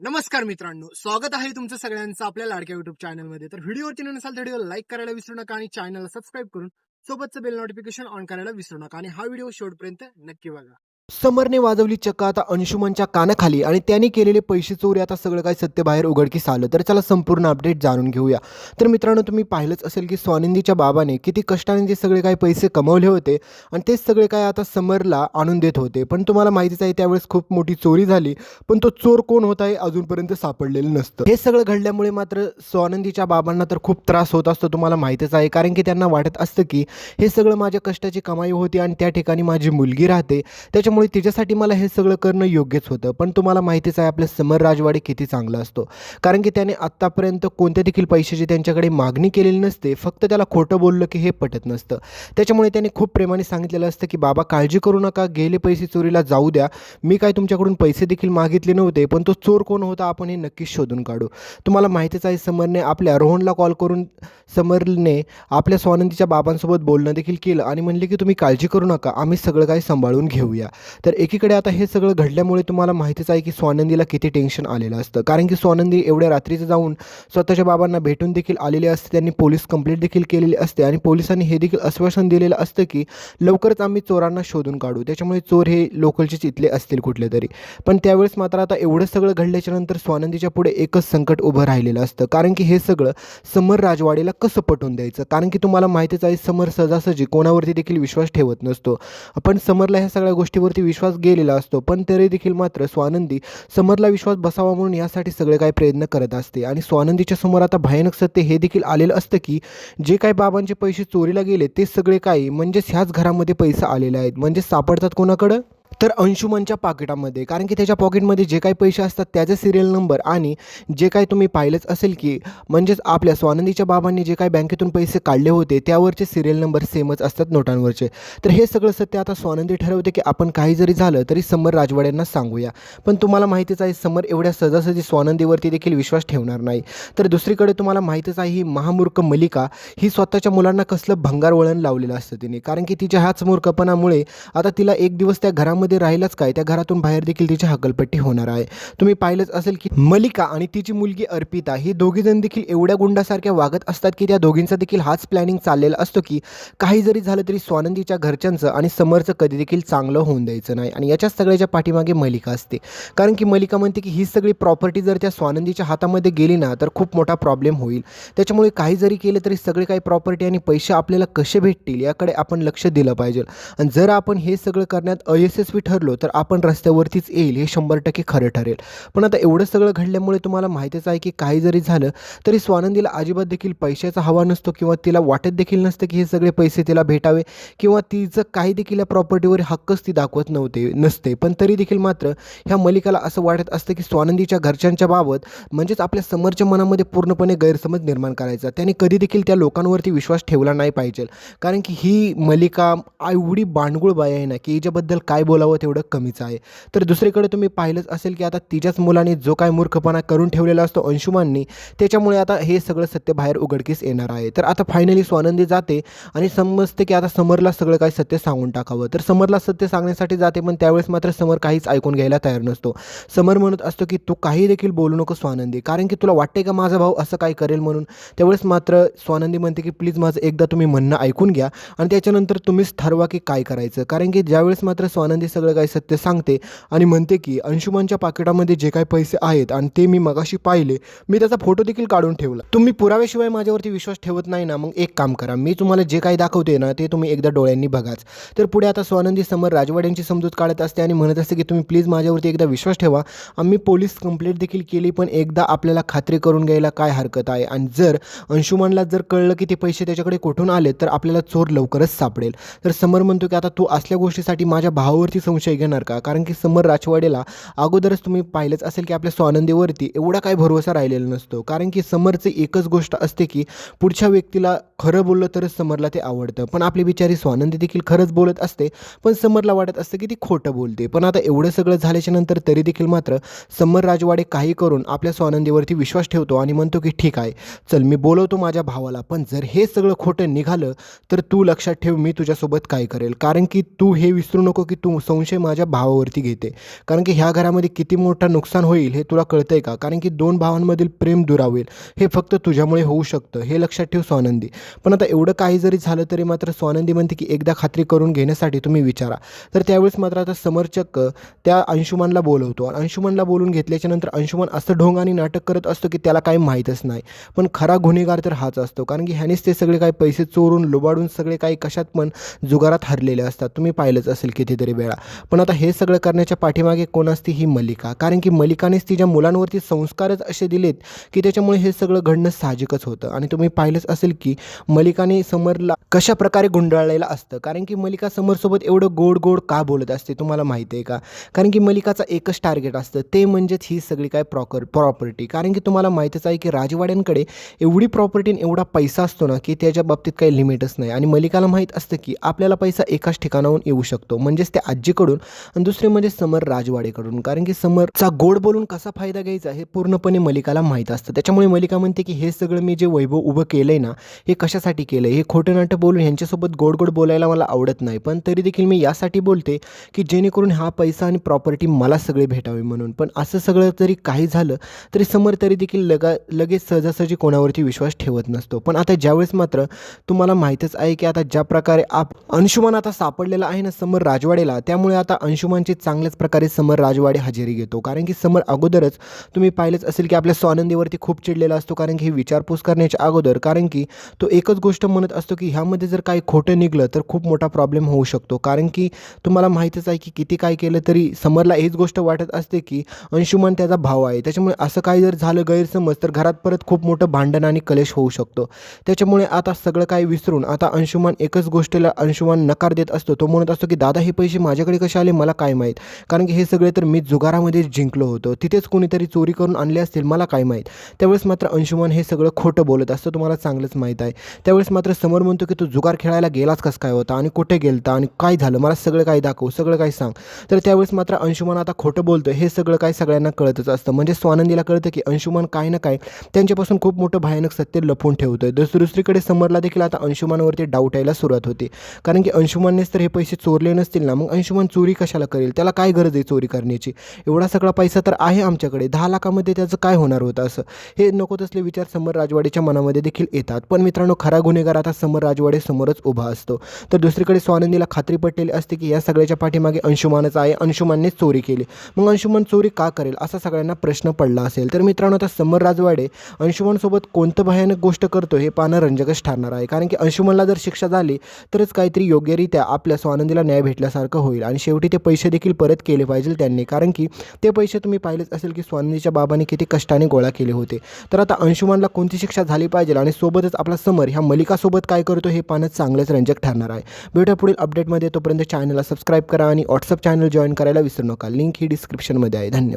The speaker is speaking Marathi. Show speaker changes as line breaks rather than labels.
नमस्कार मित्रांनो स्वागत आहे तुमचं सगळ्यांचं आपल्या लाडक्या युट्यूब चॅनलमध्ये तर व्हिडिओवरती नसाल तर व्हिडिओ लाईक करायला विसरू नका आणि चॅनलला सबस्क्राईब करून सोबतचं बेल नोटिफिकेशन ऑन करायला विसरू नका. आणि हा व्हिडिओ शेवटपर्यंत नक्की बघा.
समरने वाजवली चक्क आता अंशुमनच्या कानाखाली आणि त्यांनी केलेले पैसे चोरी आता सगळं काही सत्य बाहेर उघडकीस आलं. तर चला संपूर्ण अपडेट जाणून घेऊया. तर मित्रांनो तुम्ही पाहिलंच असेल की स्वानंदीच्या बाबाने किती कष्टाने ते सगळे काही पैसे कमवले होते आणि तेच सगळे काय आता समरला आणून देत होते. पण तुम्हाला माहितीच आहे त्यावेळेस खूप मोठी चोरी झाली पण तो चोर कोण होता हे अजूनपर्यंत सापडलेलं नसतं. हे सगळं घडल्यामुळे मात्र स्वानंदीच्या बाबांना तर खूप त्रास होत असतो तुम्हाला माहितीच आहे. कारण की त्यांना वाटत असतं की हे सगळं माझ्या कष्टाची कमाई होती आणि त्या ठिकाणी माझी मुलगी राहते. त्याच्या त्याच्यामुळे तिच्यासाठी मला हे सगळं करणं योग्यच होतं. पण तुम्हाला माहितीच आहे आपलं समर राजवाडे किती चांगला असतो. कारण की त्याने आत्तापर्यंत कोणत्या देखील पैशाची त्यांच्याकडे मागणी केलेली नसते. फक्त त्याला खोटं बोललं की हे पटत नसतं. त्याच्यामुळे त्याने खूप प्रेमाने सांगितलेलं असतं की बाबा काळजी करू नका. गेले पैसे चोरीला जाऊ द्या. मी काय तुमच्याकडून पैसे देखील मागितले नव्हते पण तो चोर कोण होता आपण हे नक्कीच शोधून काढू. तुम्हाला माहितीच आहे समरने आपल्या रोहनला कॉल करून समरने आपल्या स्वानंदीच्या बाबांसोबत बोलणं देखील केलं आणि म्हणले की तुम्ही काळजी करू नका. आम्ही सगळं काही सांभाळून घेऊया. तर एकीकडे आता हे सगळं घडल्यामुळे तुम्हाला माहितीच आहे की स्वानंदीला किती टेन्शन आलेलं असतं. कारण की स्वानंदी एवढ्या रात्रीचं जाऊन स्वतःच्या बाबांना भेटून देखील आलेले असते. त्यांनी पोलीस कंप्लेंट देखील केलेली असते आणि पोलिसांनी हे देखील आश्वासन दिलेलं असतं की लवकरच आम्ही चोरांना शोधून काढू. त्याच्यामुळे चोर हे लोकलचेच इथले असतील कुठले तरी. पण त्यावेळेस मात्र आता एवढं सगळं घडल्याच्या नंतर स्वानंदीच्या पुढे एकच संकट उभं राहिलेलं असतं. कारण की हे सगळं समर राजवाडेला कसं पटवून द्यायचं? कारण की तुम्हाला माहितीच आहे समर सहजासहजी कोणावरती देखील विश्वास ठेवत नसतो. पण समरला ह्या सगळ्या गोष्टीवर गोष्टीवरती विश्वास गेलेला असतो पण तरी देखील मात्र स्वानंदी समरला विश्वास बसावा म्हणून यासाठी सगळे काही प्रयत्न करत असते. आणि स्वानंदीच्या समोर आता भयानक सत्य हे देखील आलेलं असतं की जे काही बाबांचे पैसे चोरीला गेले ते सगळे काही म्हणजेच ह्याच घरामध्ये पैसा आलेले आहेत. म्हणजे सापडतात कोणाकडं? तर अंशुमनच्या पाकिटामध्ये. कारण की त्याच्या पॉकेटमध्ये जे काही पैसे असतात त्याचे सिरियल नंबर आणि जे काही तुम्ही पाहिलंच असेल की म्हणजेच आपल्या स्वानंदीच्या बाबांनी जे काही बँकेतून पैसे काढले होते त्यावरचे सिरियल नंबर सेमच असतात नोटांवरचे. तर हे सगळं सत्य आता स्वानंदी ठरवते की आपण काही जरी झालं तरी समर राजवाड्यांना सांगूया. पण तुम्हाला माहितीच आहे समर एवढ्या सहजासहजी स्वानंदीवरती देखील विश्वास ठेवणार नाही. तर दुसरीकडे तुम्हाला माहितीच आहे ही महामूर्ख मलिका ही स्वतःच्या मुलांना कसलं भंगार वळण लावलेलं असतं तिने. कारण की तिच्या ह्याच मूर्खपणामुळे आता तिला एक दिवस त्या घरामध्ये राहिलंच काय? त्या घरातून बाहेर देखील तिची हकलपट्टी होणार आहे. तुम्ही पाहिलंच असेल की मलिका आणि तिची मुलगी अर्पिता ही दोघीजण देखील एवढ्या गुंडासारख्या वागत असतात की त्या दोघींचा देखील हाच प्लॅनिंग चाललेला असतो की काही जरी झालं तरी स्वानंदीच्या घरच्यांचं आणि समरचं कधी देखील चांगलं होऊन द्यायचं नाही आणि याच्या सगळ्याच्या पाठीमागे मलिका असते. कारण की मलिका म्हणते की ही सगळी प्रॉपर्टी जर त्या स्वानंदीच्या हातामध्ये गेली ना तर खूप मोठा प्रॉब्लेम होईल. त्याच्यामुळे काही जरी केलं तरी सगळे काही प्रॉपर्टी आणि पैसे आपल्याला कसे भेटतील याकडे आपण लक्ष दिलं पाहिजे. आणि जर आपण हे सगळं करण्यात अयशस्वी ठरलो तर आपण रस्त्यावरतीच येईल हे शंभर टक्के खरं ठरेल. पण आता एवढं सगळं घडल्यामुळे तुम्हाला माहितीच आहे की काही जरी झालं तरी स्वानंदीला अजिबात देखील पैशाचा हवा नसतो किंवा तिला वाटत देखील नसतं की हे सगळे पैसे तिला भेटावे किंवा तिचं काही देखील या प्रॉपर्टीवर हक्कच ती दाखवत नव्हते नसते. पण तरी देखील मात्र ह्या मलिकाला असं वाटत असतं की स्वानंदीच्या घरच्यांच्या बाबत म्हणजेच आपल्या समोरच्या मनामध्ये पूर्णपणे गैरसमज निर्माण करायचा. त्याने कधी देखील त्या लोकांवरती विश्वास ठेवला नाही पाहिजे. कारण की ही मलिका एवढी बांडगुळ बाई आहे ना की हिच्याबद्दल काय बोलावं तेवढं कमीच आहे. तर दुसरीकडे तुम्ही पाहिलंच असेल की आता तिच्याच मुलाने जो काय मूर्खपणा करून ठेवलेला असतो अंशुमाननी त्याच्यामुळे आता हे सगळं सत्य बाहेर उघडकीस येणार आहे. तर आता फायनली स्वानंदी जाते आणि समजते की आता समरला सगळं काही सत्य सांगून टाकावं. तर समरला सत्य सांगण्यासाठी जाते पण त्यावेळेस मात्र समर काहीच ऐकून घ्यायला तयार नसतो. समर म्हणत असतो की तू काही देखील बोलू नको स्वानंदी कारण की तुला वाटते का माझा भाऊ असं काय करेल म्हणून? त्यावेळेस मात्र स्वानंदी म्हणते की प्लीज माझं एकदा तुम्ही म्हणणं ऐकून घ्या आणि त्याच्यानंतर तुम्हीच ठरवा की काय करायचं. कारण की ज्यावेळेस मात्र स्वानंदी सगळं काही सत्य सांगते आणि म्हणते की अंशुमनच्या पाकिटामध्ये जे काही पैसे आहेत आणि ते मी मगाशी पाहिले मी त्याचा फोटो देखील काढून ठेवला. तुम्ही पुराव्याशिवाय माझ्यावरती विश्वास ठेवत नाही ना मग एक काम करा. मी तुम्हाला जे काही दाखवते ना ते तुम्ही एकदा डोळ्यांनी बघाच. तर पुढे आता स्वानंदी समर राजवाड्यांची समजूत काढत असते आणि म्हणत असते की तुम्ही प्लीज माझ्यावरती एकदा विश्वास ठेवा. आम्ही पोलीस कंप्लेंट देखील केली पण एकदा आपल्याला खात्री करून घ्यायला काय हरकत आहे? आणि जर अंशुमनला जर कळलं की ते पैसे त्याच्याकडे कुठून आले तर आपल्याला चोर लवकरच सापडेल. तर समर म्हणतो की आता तू असल्या गोष्टीसाठी माझ्या भावावरती संशय घेणार का? कारण की समर राजवाडेला अगोदरच तुम्ही पाहिलंच असेल की आपल्या स्वानंदीवरती एवढा काही भरोसा राहिलेला नसतो. कारण की समरची एकच गोष्ट असते की पुढच्या व्यक्तीला खरं बोललं तरच समरला ते आवडतं. पण आपली बिचारी स्वानंदी देखील खरंच बोलत असते पण समरला वाटत असतं की ती खोटं बोलते. पण आता एवढं सगळं झाल्याच्यानंतर तरी देखील मात्र समर राजवाडे काही करून आपल्या स्वानंदीवरती विश्वास ठेवतो आणि म्हणतो की ठीक आहे चल मी बोलवतो माझ्या भावाला पण जर हे सगळं खोटं निघालं तर तू लक्षात ठेव मी तुझ्यासोबत काय करेल? कारण की तू हे विसरू नको की तू संशय माझ्या भावावरती घेते. कारण की ह्या घरामध्ये किती मोठं नुकसान होईल हे तुला कळतंय का? कारण की दोन भावांमधील प्रेम दुरावेल. हे फक्त तुझ्यामुळे होऊ शकतं. हे लक्षात ठेव स्वानंदी. पण आता एवढं काही जरी झालं तरी मात्र स्वानंदी म्हणते की एकदा खात्री करून घेण्यासाठी तुम्ही विचारा. तर त्यावेळेस मात्र आता समरचक्क त्या अंशुमनला बोलवतो. आणि अंशुमनला बोलून घेतल्याच्या नंतर अंशुमन असं ढोंग आणि नाटक करत असतो की त्याला काही माहीतच नाही. पण खरा गुन्हेगार तर हाच असतो. कारण की ह्यानेच ते सगळे काही पैसे चोरून लुबाडून सगळे काही कशात पण जुगारात हरलेले असतात. तुम्ही पाहिलंच असेल कितीतरी वेळा. पण आता हे सगळं करण्याच्या पाठीमागे कोण असते ही मलिका? कारण की मलिकानेच तिच्या मुलांवरती संस्कारच असे दिलेत की त्याच्यामुळे हे सगळं घडणं साहजिकच होतं. आणि तुम्ही पाहिलंच असेल की मलिकाने समरला कशा प्रकारे गुंडाळलेलं असतं? कारण की मलिका समरसोबत एवढं गोड गोड का बोलत असते तुम्हाला माहिती आहे का? कारण की मलिकाचा एकच टार्गेट असतं. ते म्हणजेच ही सगळी काय प्रॉकर प्रॉपर्टी. कारण की तुम्हाला माहीतच आहे की राजवाड्यांकडे एवढी प्रॉपर्टी एवढा पैसा असतो ना की त्याच्या बाबतीत काही लिमिटच नाही. आणि मलिकाला माहीत असतं की आपल्याला पैसा एकाच ठिकाणाहून येऊ शकतो. म्हणजेच त्या आजीकडून आणि दुसरे म्हणजे समर राजवाडेकडून. कारण की समरचा गोड बोलून कसा फायदा घ्यायचा हे पूर्णपणे मलिकाला माहीत असतं. त्याच्यामुळे मलिका म्हणते की हे सगळं मी जे वैभव उभं केलं आहे ना हे कशासाठी केलं हे खोटं नाटं बोलून ह्यांच्यासोबत गोड गोड बोलायला मला आवडत नाही. पण तरी देखील मी यासाठी बोलते की जेणेकरून हा पैसा आणि प्रॉपर्टी मला सगळे भेटावी म्हणून. पण असं सगळं जरी काही झालं तरी समर तरी देखील लगा लगेच सहजासहजी कोणावरती विश्वास ठेवत नसतो. पण आता ज्यावेळेस मात्र तुम्हाला माहीतच आहे की आता ज्या प्रकारे आप अंशुमान आता सापडलेला आहे ना समर राजवाडेला त्या त्यामुळे आता अंशुमानची चांगल्याच प्रकारे समर राजवाडे हजेरी घेतो. कारण की समर अगोदरच तुम्ही पाहिलंच असेल की आपल्या स्वानंदीवरती खूप चिडलेला असतो कारण की ही विचारपूस करण्याच्या अगोदर. कारण की तो एकच गोष्ट म्हणत असतो की ह्यामध्ये जर काही खोटं निघलं तर खूप मोठा प्रॉब्लेम होऊ शकतो. कारण की तुम्हाला माहीतच आहे की किती काय केलं तरी समरला हीच गोष्ट वाटत असते की अंशुमन त्याचा भाव आहे. त्याच्यामुळे असं काही जर झालं गैरसमज तर घरात परत खूप मोठं भांडण आणि कलेश होऊ शकतो. त्याच्यामुळे आता सगळं काही विसरून आता अंशुमान एकच गोष्टीला अंशुमान नकार देत असतो. तो म्हणत असतो की दादा हे पैसे माझ्याकडे कसे आले मला काय माहीत. कारण की हे सगळे तर मी जुगारामध्ये जिंकलो होतो. तिथेच कोणीतरी चोरी करून आणले असतील मला काय माहीत. त्यावेळेस मात्र अंशुमन हे सगळं खोटं बोलत असतं तुम्हाला चांगलंच माहीत आहे. त्यावेळेस मात्र समोर म्हणतो की तू जुगार खेळायला गेलाच कसं काय होता आणि कुठे गेलता आणि काय झालं? मला सगळं काही दाखव सगळं काही सांग. तर त्यावेळेस मात्र अंशुमन आता खोटं बोलतं हे सगळं काय सगळ्यांना कळतच असतं. म्हणजे स्वानंदीला कळतं की अंशुमन काय ना काय त्यांच्यापासून खूप मोठं भयानक सत्य लपवून ठेवतोय. दुस दुसरीकडे समरला देखील आता अंशुमानवरती डाऊट यायला सुरुवात होते. कारण की अंशुमाननेच तर हे पैसे चोरले नसतील ना. मग अंशुमान चोरी कशाला करेल? त्याला काय गरज आहे चोरी करण्याची? एवढा सगळा पैसा तर आहे आमच्याकडे. दहा लाखामध्ये त्याचं काय होणार होतं असं? हे नको तसले विचार समर राजवाडेच्या मनामध्ये देखील येतात. पण मित्रांनो खरा गुन्हेगार आता समर राजवाडे समोरच उभा असतो. तर दुसरीकडे स्वानंदीला खात्री पटलेली असते की या सगळ्याच्या पाठीमागे अंशुमानच आहे. अंशुमाननेच चोरी केली. मग अंशुमन चोरी का करेल? असा सगळ्यांना प्रश्न पडला असेल. तर मित्रांनो आता समर राजवाडे अंशुमनसोबत कोणतं भयानक गोष्ट करतो हे पाहणं रंजकच ठरणार आहे. कारण की अंशुमनला जर शिक्षा झाली तरच काहीतरी योग्यरित्या आपल्या स्वानंदीला न्याय भेटल्यासारखं होईल. आणि शेवटी ते पैसे देखील परत केले पाहिजे त्यांनी. कारण की ते पैसे तुम्ही पाहिलेच असेल की स्वानंदीच्या बाबाने किती कष्टाने गोळा केले होते. तर आता अंशुमनला कोणती शिक्षा झाली पाहिजे आणि सोबतच आपला समर ह्या मलिकासोबत काय करतो हे पाहणं चांगलंच रंजक ठरणार आहे. भेटूया पुढील अपडेटमध्ये तोपर्यंत चॅनलला सबस्क्राईब करा आणि व्हॉट्सअप चॅनल जॉईन करायला विसरू नका. लिंक ही डिस्क्रिप्शनमध्ये आहे. धन्यवाद.